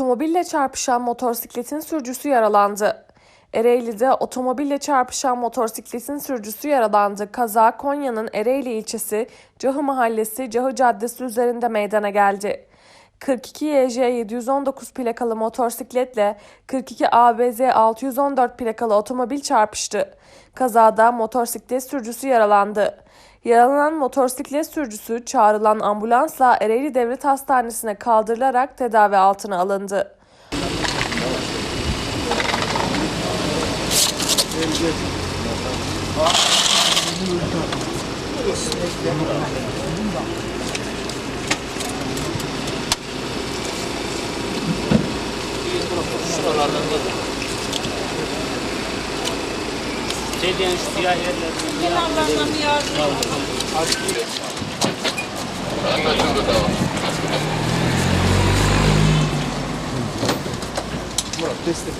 Otomobille çarpışan motosikletin sürücüsü yaralandı. Ereğli'de otomobille çarpışan motosikletin sürücüsü yaralandı. Kaza Konya'nın Ereğli ilçesi Cahı Mahallesi Cahı Caddesi üzerinde meydana geldi. 42 YJ 719 plakalı motosikletle 42 ABZ 614 plakalı otomobil çarpıştı. Kazada motosiklet sürücüsü yaralandı. Yaralanan motosiklet sürücüsü çağrılan ambulansla Ereğli Devlet Hastanesi'ne kaldırılarak tedavi altına alındı. Şey diyen şu siyah yerler. Kenarlarına bir yardım Murat destek.